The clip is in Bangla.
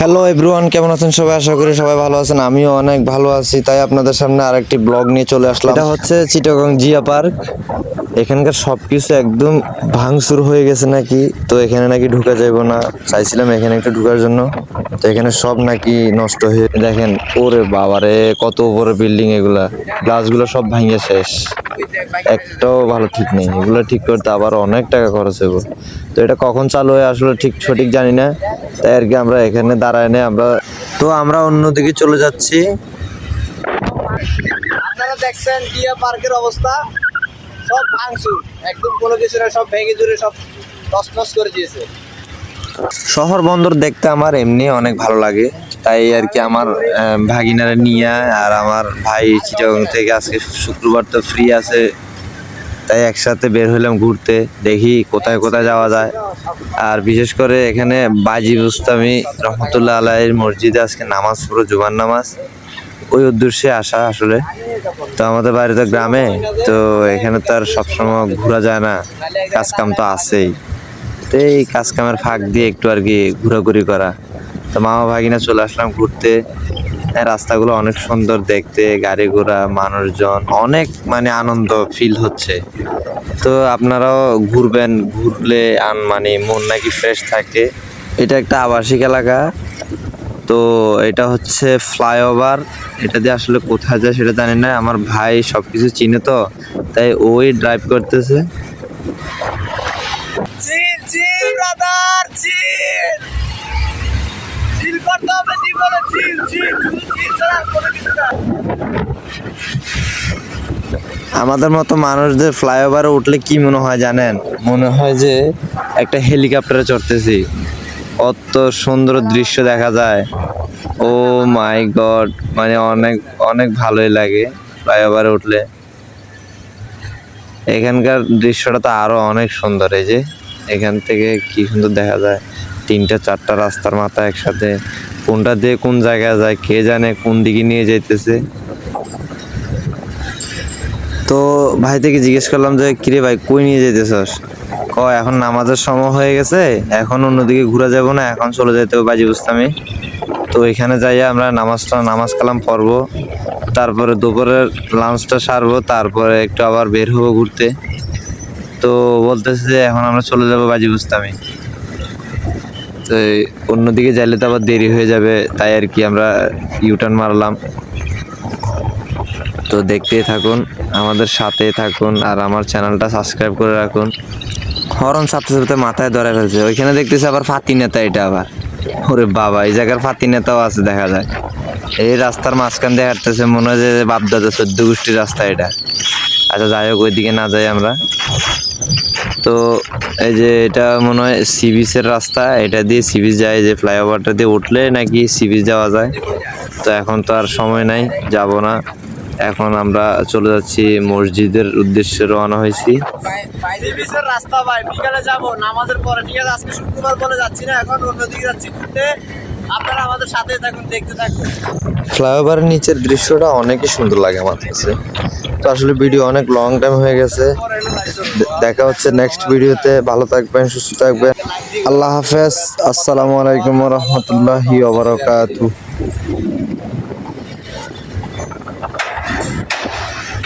হ্যালো এভরিওয়ান কেমন আছেন সবাই? আশা করি সবাই ভালো আছেন। আমিও অনেক ভালো আছি। তাই আপনাদের সামনে আরেকটি ব্লগ নিয়ে চলে আসলাম। এটা হচ্ছে চিটাগং জিয়া পার্ক এখানকার সব কিছু একদম ভাঙচুর হয়ে গেছে নাকি? তো এখানে নাকি ঢুকা যাবে না। চাইছিলাম এখানে একটু ঢুকার জন্য। তো এখানে সব নাকি নষ্ট হয়ে দেখেন, ওরে বাবারে, কত উপরে বিল্ডিং এগুলা। গ্লাসগুলো সব ভাঙিয়ে শেষ। একটাও ভালো ঠিক নেই। এগুলো ঠিক করতে আবার অনেক টাকা খরচ হবে তো এটা কখন চালু হয়ে আসলে ঠিক সঠিক জানি না। তাই আর কি আমরা এখানে দাঁড়ায় নেই আমরা তো আমরা অন্যদিকে চলে যাচ্ছি। আপনারা দেখছেন ডিয়া পার্কের অবস্থা। সব ভাঙচুর। একদম কোনো কিছু না সব ভেঙে চুরে সব করে দিয়েছে। শহর বন্দর দেখতে আমার এমনি অনেক ভালো লাগে। তাই আর কি আমার ভাগিনারা নিয়ে আর আমার ভাই চিটাগং থেকে আজকে শুক্রবার তো ফ্রি আছে। তাই একসাথে বের হলাম ঘুরতে, দেখি কোথায় কোথায় যাওয়া যায়। আর বিশেষ করে এখানে বাজি বুস্তামি রহমতুল্লাহ আলাইয়ের মসজিদে আজকে নামাজ পুরো জুমার নামাজ। ওই উদ্দেশ্যে আসা আসলে। তো আমাদের বাড়ি তো গ্রামে, তো এখানে তো আর সবসময় ঘোরা যায় না। কাজ কাম তো আছেই। তো এই কাজ কামের ফাঁক দিয়ে একটু আর কি ঘোরাঘুরি করা। তো মামা ভাগিনা চলে আসলাম ঘুরতে। রাস্তাগুলো অনেক সুন্দর দেখতে, গাড়ি ঘোড়া, মানুষজন, অনেক মানে আনন্দ ফিল হচ্ছে। তো আপনারাও ঘুরবেন, ঘুরলে আন মানে মন নাকি ফ্রেশ থাকে। এটা একটা আবাসিক এলাকা। তো এটা হচ্ছে ফ্লাইওভার এটা দিয়ে আসলে কোথায় যায় সেটা জানি না। আমার ভাই সব কিছু চিনে তো, তাই ওই ড্রাইভ করতেছে। হবে জীবনে ছাড়া কোনো কিছু না আমাদের মতো মানুষদের ফ্লাইওভারে উঠলে কি মনে হয় জানেন? মনে হয় যে একটা হেলিকপ্টারে চড়তেছি। অত সুন্দর দৃশ্য দেখা যায়। ও মাই গড মানে অনেক অনেক ভালোই লাগে ফ্লাইওভারে উঠলে। এখানকার দৃশ্যটা তো আরও অনেক সুন্দর এই যে। এখান থেকে কি সুন্দর দেখা যায়। তিনটা, চারটা রাস্তার মাথা একসাথে। কোনটা দিয়ে কোন জায়গায় যায়, কে জানে কোন দিকে নিয়ে যাইতেছে। তো ভাই থেকে জিজ্ঞেস করলাম যে, কিরে ভাই, কই নিয়ে যেতেছস ক এখন নামাজের সময় হয়ে গেছে, এখন অন্যদিকে ঘুরে যাব না, এখন চলে যেতে হবে বাজি বুস্তামি তো এখানে যাইয়া আমরা নামাজটা, নামাজ কালাম পড়ব। তারপরে দুপুরের লাঞ্চটা সারবো, তারপরে একটু আবার বের হব ঘুরতে। তো বলতেছে যে, এখন আমরা চলে যাব বাজি বুস্তামি তো অন্যদিকে যাইলে তো আবার দেরি হয়ে যাবে, তাই আর কি আমরা ইউটার্ন মারলাম। তো দেখতেই থাকুন, আমাদের সাথে থাকুন আর আমার চ্যানেলটা সাবস্ক্রাইব করে রাখুন। হরন সাথে সাথে মাথায় ধরে ফেলছে, ওইখানে দেখতেছি আবার ফাতি নেতা এটা আবার। ওরে বাবা, এই জায়গার ফাতি নেতাও আছে দেখা যায়। এই রাস্তার মাঝখান দিয়ে হাঁটতেছে, মনে হয় যে বাপদাদা চোদ্দ গোষ্ঠীর রাস্তা এটা। আচ্ছা যাই হোক, ওইদিকে না যাই আমরা। তো এই যে এটা মনে হয় সি বিচের রাস্তা এটা দিয়ে সি বিচ যায় যে ফ্লাইওভারটা দিয়ে উঠলে নাকি সি বিচ যাওয়া যায়। তো এখন তো আর সময় নাই যাব না। এখন আমরা চলে যাচ্ছি মসজিদের উদ্দেশ্যে রওনা হয়েছি। রাস্তা ভাই বিকালে যাব নামাজের পরে। ঠিক আছে আজকে শুক্রবার বলে যাচ্ছি না এখন অন্যদিকে যাচ্ছি ঘুরতে। আপনারা আমাদের সাথে থাকুন দেখতে থাকুন। ফ্লাইওভারের নিচের দৃশ্যটা অনেকই সুন্দর লাগে আমার কাছে। তো আসলে ভিডিও অনেক লং টাইম হয়ে গেছে। দেখা হচ্ছে নেক্সট ভিডিওতে ভালো থাকবেন সুস্থ থাকবেন। আল্লাহ হাফেজ। আসসালামু আলাইকুম রহমতুল্লাহি